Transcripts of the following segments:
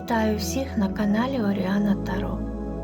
Вітаю всіх на каналі Оріана Таро.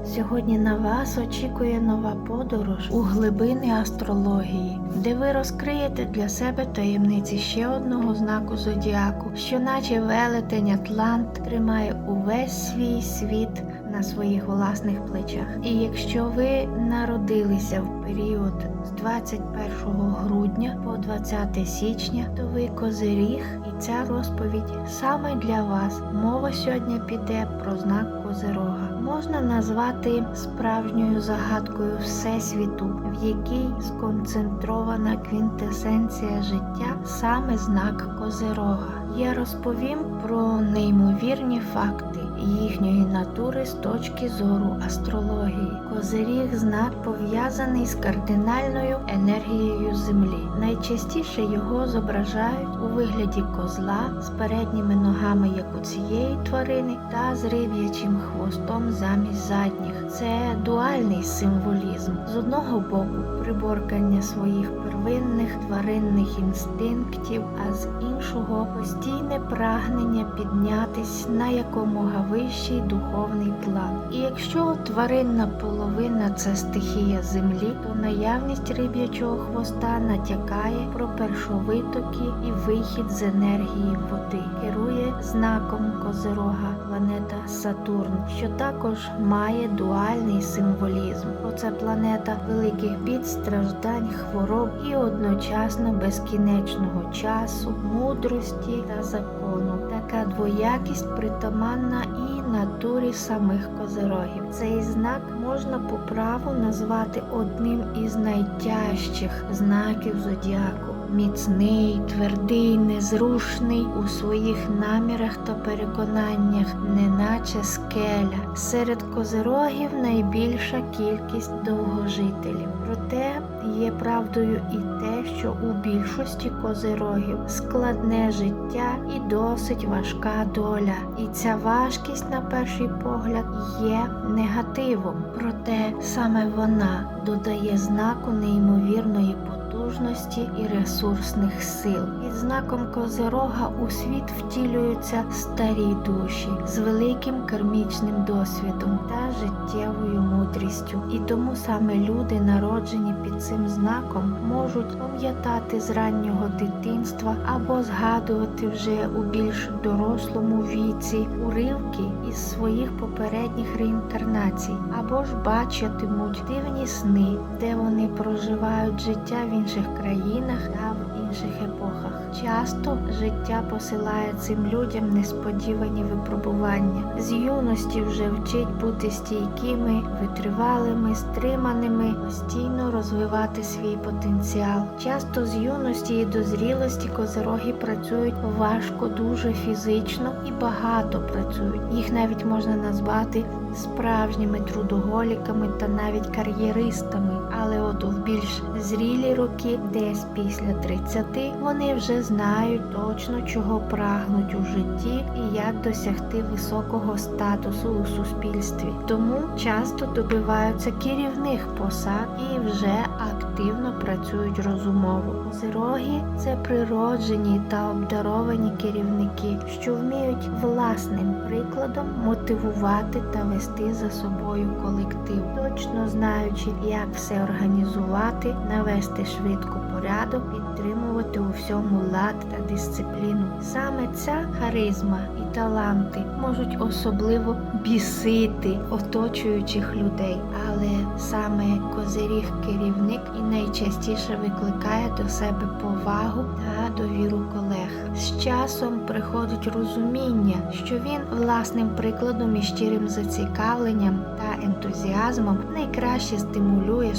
Сьогодні на вас очікує нова подорож у глибини астрології, де ви розкриєте для себе таємниці ще одного знаку зодіаку, що, наче велетень Атлант, тримає увесь свій світ на своїх власних плечах. І якщо ви народилися в період 21 грудня по 20 січня, то ви козиріг, і ця розповідь саме для вас. Мова сьогодні піде про знак Козирога. Можна назвати справжньою загадкою Всесвіту, в якій сконцентрована квінтесенція життя, саме знак Козирога. Я розповім про неймовірні факти їхньої натури з точки зору астрології. Козиріг знак пов'язаний з кардинальною енергією Землі. Найчастіше його зображають у вигляді козла з передніми ногами, як у цієї тварини, та з риб'ячим хвостом замість задніх. Це дуальний символізм. З одного боку приборкання своїх первинних тваринних інстинктів, а з іншого постійне прагнення піднятись на якомога вищий духовний план. І якщо тваринна половина це стихія землі, то наявність риб'ячого хвоста натякає про першовитоки і вихід з енергії води. Керує знаком Козирога планета Сатурн, що також має дуальний символізм. Бо це планета великих бід, страждань, хвороб і одночасно безкінечного часу, мудрості та закону. Така двоякість притаманна і натурі самих козирогів. Цей знак можна по праву назвати одним із найтяжчих знаків зодіаку. Міцний, твердий, незрушний у своїх намірах та переконаннях, неначе скеля. Серед козирогів найбільша кількість довгожителів. Проте є правдою і що у більшості козирогів складне життя і досить важка доля. І ця важкість, на перший погляд, є негативом. Проте саме вона додає знаку неймовірної потужності і ресурсних сил. Під знаком Козирога у світ втілюються старі душі з великим кармічним досвідом та життєвою мудрістю. І тому саме люди, народжені під цим знаком, можуть пам'ятати з раннього дитинства або згадувати вже у більш дорослому віці уривки із своїх попередніх реінкарнацій, або ж бачитимуть дивні сни, де вони проживають життя в інших країнах інших епохах. Часто життя посилає цим людям несподівані випробування. З юності вже вчить бути стійкими, витривалими, стриманими, постійно розвивати свій потенціал. Часто з юності і до зрілості козироги працюють важко, дуже фізично і багато працюють. Їх навіть можна назвати справжніми трудоголіками та навіть кар'єристами. Але от у більш зрілі роки, десь після 30, вони вже знають точно, чого прагнуть у житті і як досягти високого статусу у суспільстві. Тому часто добиваються керівних посад і вже активно працюють розумово. Козироги – це природжені та обдаровані керівники, що вміють власним прикладом мотивувати та вести за собою колектив, знаючи, як все організувати, навести швидко порядок, підтримувати у всьому лад та дисципліну. Саме ця харизма і таланти можуть особливо бісити оточуючих людей, але саме козиріг керівник і найчастіше викликає до себе повагу та довіру колег. З часом приходить розуміння, що він власним прикладом і щирим зацікавленням ентузіазмом найкраще стимулює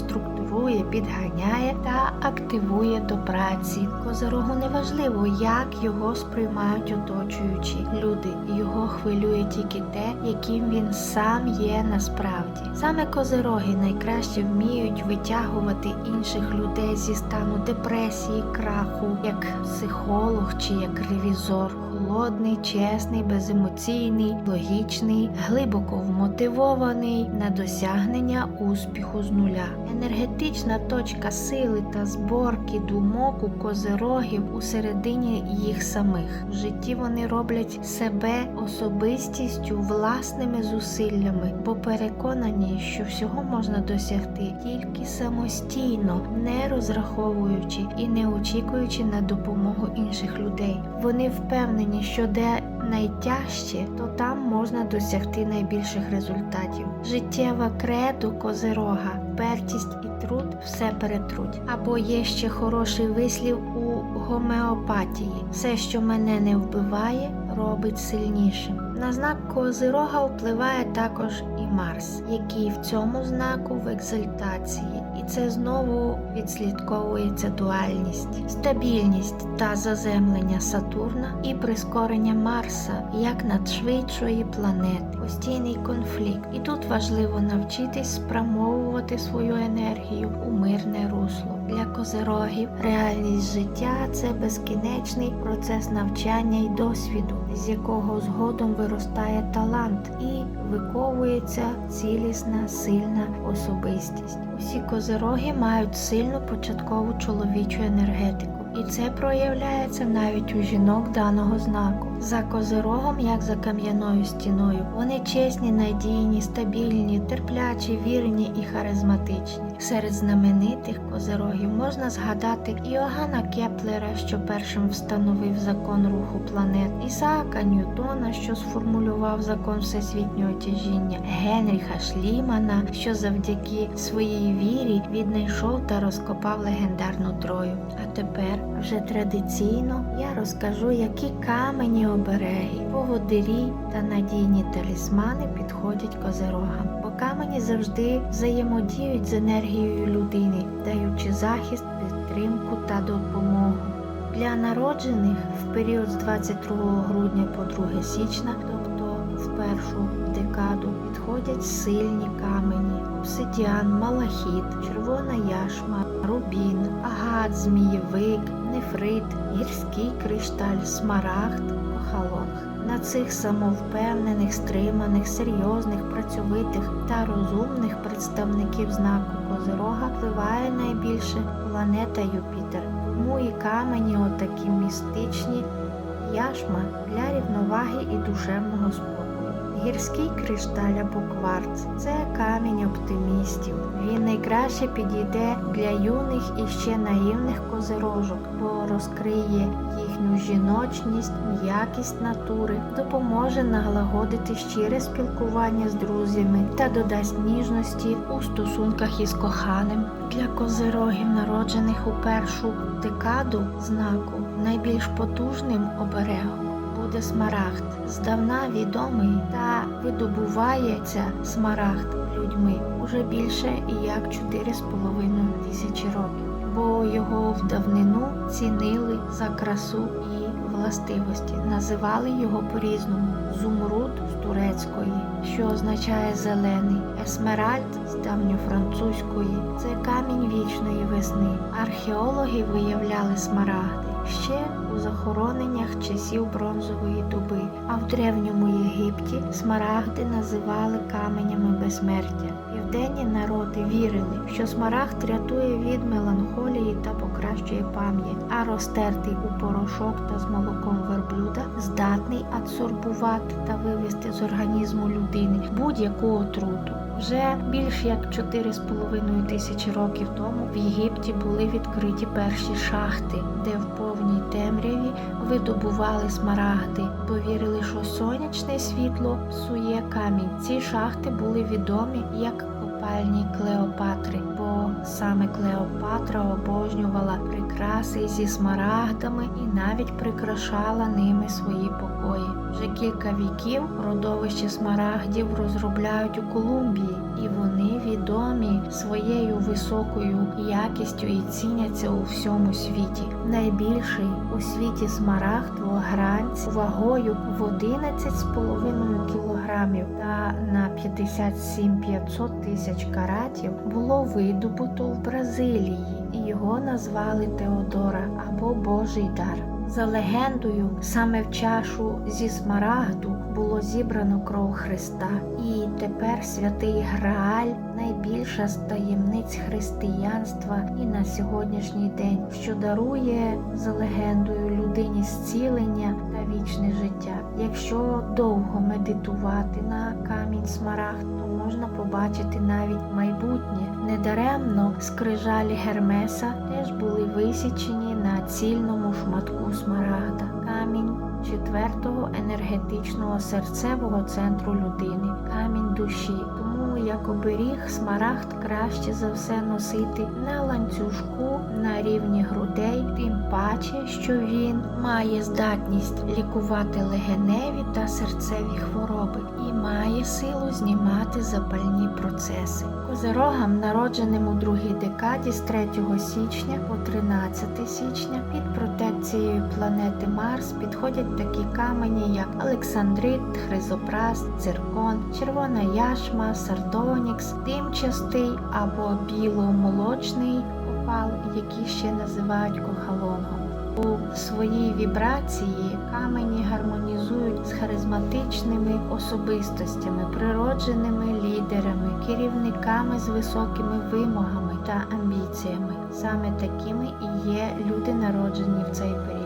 структурує, підганяє та активує до праці. Козирогу неважливо, як його сприймають оточуючі люди. Його хвилює тільки те, яким він сам є насправді. Саме козироги найкраще вміють витягувати інших людей зі стану депресії, краху, як психолог чи як ревізор. Холодний, чесний, беземоційний, логічний, глибоко вмотивований на досягнення успіху з нуля. Енергетично специфічна точка сили та зборки думок у козирогів у середині їх самих. В житті вони роблять себе особистістю власними зусиллями, бо переконані, що всього можна досягти тільки самостійно, не розраховуючи і не очікуючи на допомогу інших людей. Вони впевнені, що де найтяжче, то там можна досягти найбільших результатів. Життєва кредо козирога, пертість і труд все перетруть. Або є ще хороший вислів у гомеопатії: все, що мене не вбиває, робить сильнішим. На знак козирога впливає також і Марс, який в цьому знаку в екзальтації, і це знову відслідковується дуальність, стабільність та заземлення Сатурна і прискорення Марса як надшвидшої планети, постійний конфлікт. І тут важливо навчитись спрямовувати свою енергію у мирне русло. Для козирогів реальність життя це безкінечний процес навчання й досвіду, з якого згодом виростає талант і виковується цілісна, сильна особистість. Усі козироги мають сильну початкову чоловічу енергетику. І це проявляється навіть у жінок даного знаку. За козирогом, як за кам'яною стіною, вони чесні, надійні, стабільні, терплячі, вірні і харизматичні. Серед знаменитих козирогів можна згадати Іоганна Кеплера, що першим встановив закон руху планет, Ісаака Ньютона, що сформулював закон всесвітнього тяжіння, Генріха Шлімана, що завдяки своїй вірі віднайшов та розкопав легендарну Трою. А тепер вже традиційно я розкажу, які камені обереги, поводирі та надійні талісмани підходять козирогам, бо камені завжди взаємодіють з енергією людини, даючи захист, підтримку та допомогу. Для народжених в період з 22 грудня по 2 січня, тобто в першу декаду, підходять сильні камені, обсидіан, малахіт, червона яшма, рубін, агат, змієвик, нефрит, гірський кришталь, смарагд, охалонг. На цих самовпевнених, стриманих, серйозних, працьовитих та розумних представників знаку Козирога впливає найбільше планета Юпітер. Тому і камені отакі містичні яшма для рівноваги і душевного спокою. Гірський кришталь або кварц це камінь оптимістів. Він найкраще підійде для юних і ще наївних козирожок, бо розкриє їхню жіночність, м'якість натури, допоможе налагодити щире спілкування з друзями та додасть ніжності у стосунках із коханим. Для козирогів, народжених у першу декаду знаку, найбільш потужним оберегом буде смарагд, здавна відомий та видобувається смарагд людьми уже більше як 4,5 тисячі років, бо його в давнину цінили за красу і властивості, називали його по-різному зумруд з турецької, що означає зелений, есмеральд з давньофранцузької, це камінь вічної весни. Археологи виявляли смарагди ще у захороненнях часів бронзової доби, а в древньому Єгипті смарагди називали каменями безсмертя. Південні народи вірили, що смарагд рятує від меланхолії та покращує пам'ять, а розтертий у порошок та з молоком верблюда здатний адсорбувати та вивести з організму людини будь-яку отруту. Вже більш як 4,5 тисячі років тому в Єгипті були відкриті перші шахти, де в повній темряві видобували смарагди. Повірили, що сонячне світло псує камінь. Ці шахти були відомі як копальні Клеопатри, бо саме Клеопатра обожнювала прикраси зі смарагдами і навіть прикрашала ними свої покої. Вже кілька віків родовище смарагдів розробляють у Колумбії, і вони відомі своєю високою якістю і ціняться у всьому світі. Найбільший у світі смарагд вогранць вагою в 11,5 кілограмів та на 57-500 тисяч каратів було видобуто в Бразилії, його назвали Теодора або Божий дар. За легендою, саме в чашу зі смарагду було зібрано кров Христа. І тепер святий Грааль найбільша з таємниць християнства і на сьогоднішній день, що дарує за легендою людині зцілення та вічне життя. Якщо довго медитувати на камінь смарагд, то можна побачити навіть майбутнє. Недаремно скрижалі Гермеса теж були висічені на цільному шматку смарагда. Камінь четвертого енергетичного серцевого центру людини, камінь душі. Тому як оберіг смарагд краще за все носити на ланцюжку на рівні грудей, тим паче, що він має здатність лікувати легеневі та серцеві хвороби має силу знімати запальні процеси. Козирогам, народженим у другій декаді з 3 січня по 13 січня, під протекцією планети Марс підходять такі камені, як Олександрит, Хризопрас, циркон, червона яшма, сардонікс, димчастий або біломолочний опал, який ще називають кохалонгом. У своїй вібрації камені гармонізують з харизматичними особистостями, природженими лідерами, керівниками з високими вимогами та амбіціями. Саме такими і є люди, народжені в цей період.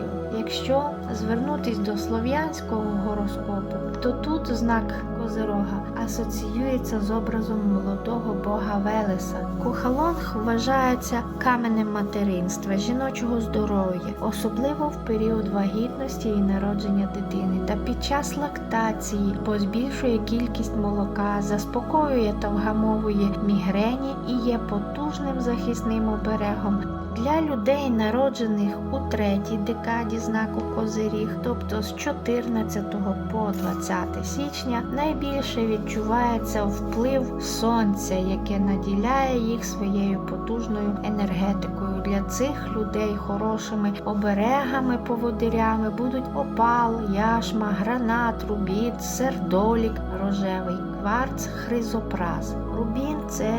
Якщо звернутись до слов'янського гороскопу, то тут знак Козирога асоціюється з образом молодого бога Велеса. Кохалонг вважається каменем материнства, жіночого здоров'я, особливо в період вагітності і народження дитини, та під час лактації, бо збільшує кількість молока, заспокоює та вгамовує мігрені і є потужним захисним оберегом для людей, народжених у третій декаді знаку Козиріг, тобто з 14 по 20 січня, найбільше відчувається вплив сонця, яке наділяє їх своєю потужною енергетикою. Для цих людей хорошими оберегами, поводирями будуть опал, яшма, гранат, рубіт, сердолік, рожевий кварц, хризопраз. Рубін це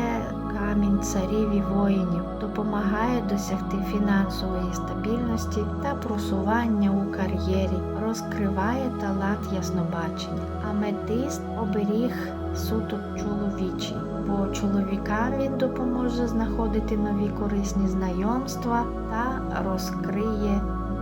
камінь царів і воїнів, допомагає досягти фінансової стабільності та просування у кар'єрі, розкриває талант яснобачення. Аметист оберіг суто чоловічий, бо чоловікам він допоможе знаходити нові корисні знайомства та розкриє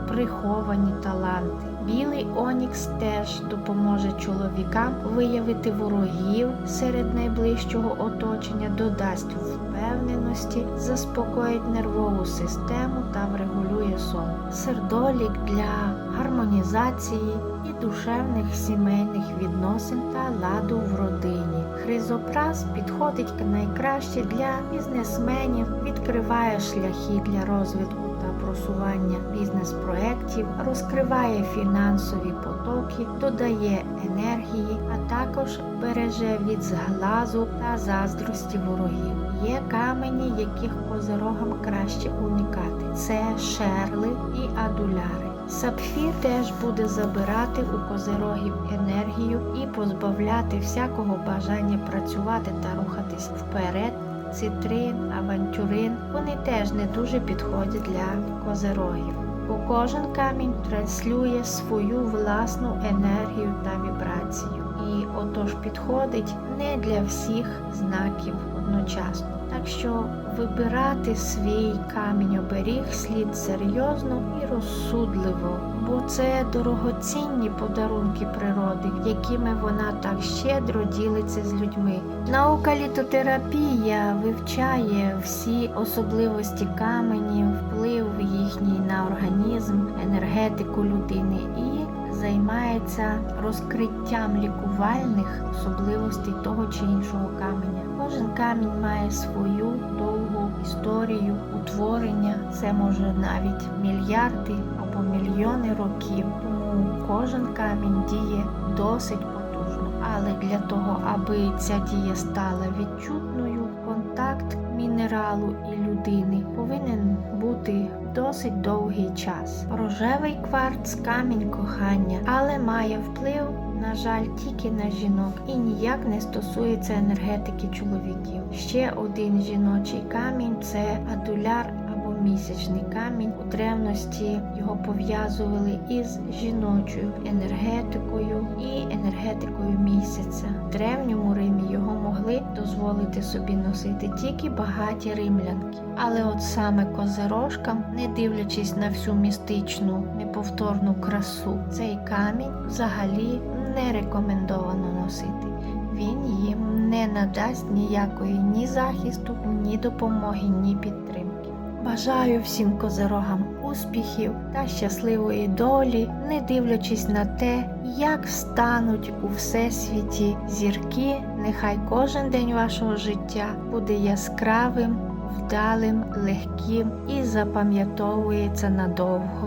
приховані таланти. Білий Онікс теж допоможе чоловікам виявити ворогів серед найближчого оточення, додасть впевненості, заспокоїть нервову систему та врегулює сон. Сердолік для гармонізації і душевних сімейних відносин та ладу в родині. Хризопраз підходить найкраще для бізнесменів, відкриває шляхи для розвитку просування бізнес-проєктів, розкриває фінансові потоки, додає енергії, а також береже від зглазу та заздрості ворогів. Є камені, яких козирогам краще уникати. Це шерли і адуляри. Сапфір теж буде забирати у козирогів енергію і позбавляти всякого бажання працювати та рухатись вперед цитрин, авантюрин, вони теж не дуже підходять для козирогів. Бо кожен камінь транслює свою власну енергію та вібрацію. І отож підходить не для всіх знаків одночасно. Так що вибирати свій камінь оберіг слід серйозно і розсудливо, бо це дорогоцінні подарунки природи, якими вона так щедро ділиться з людьми. Наука літотерапія вивчає всі особливості каменів, вплив їхній на організм, енергетику людини і займається розкриттям лікувальних особливостей того чи іншого каменя. Кожен камінь має свою довгу історію утворення. Це може навіть мільярди або мільйони років. Тому кожен камінь діє досить потужно. Але для того, аби ця дія стала відчутною, контакт мінералу і людини повинен бути досить довгий час. Рожевий кварц камінь кохання, але має вплив, на жаль, тільки на жінок і ніяк не стосується енергетики чоловіків. Ще один жіночий камінь це адуляр або місячний камінь. У древності його пов'язували із жіночою енергетикою і енергетикою місяця. В древньому Римі його могли дозволити собі носити тільки багаті римлянки. Але от саме козирожкам, не дивлячись на всю містичну неповторну красу, цей камінь взагалі не рекомендовано носити. Він їм не надасть ніякої ні захисту, ні допомоги, ні підтримки. Бажаю всім козирогам успіхів та щасливої долі, не дивлячись на те, як стануть у всесвіті зірки, нехай кожен день вашого життя буде яскравим, вдалим, легким і запам'ятовується надовго.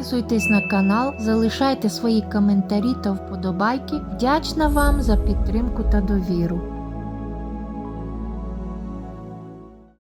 Підписуйтесь на канал, залишайте свої коментарі та вподобайки. Вдячна вам за підтримку та довіру.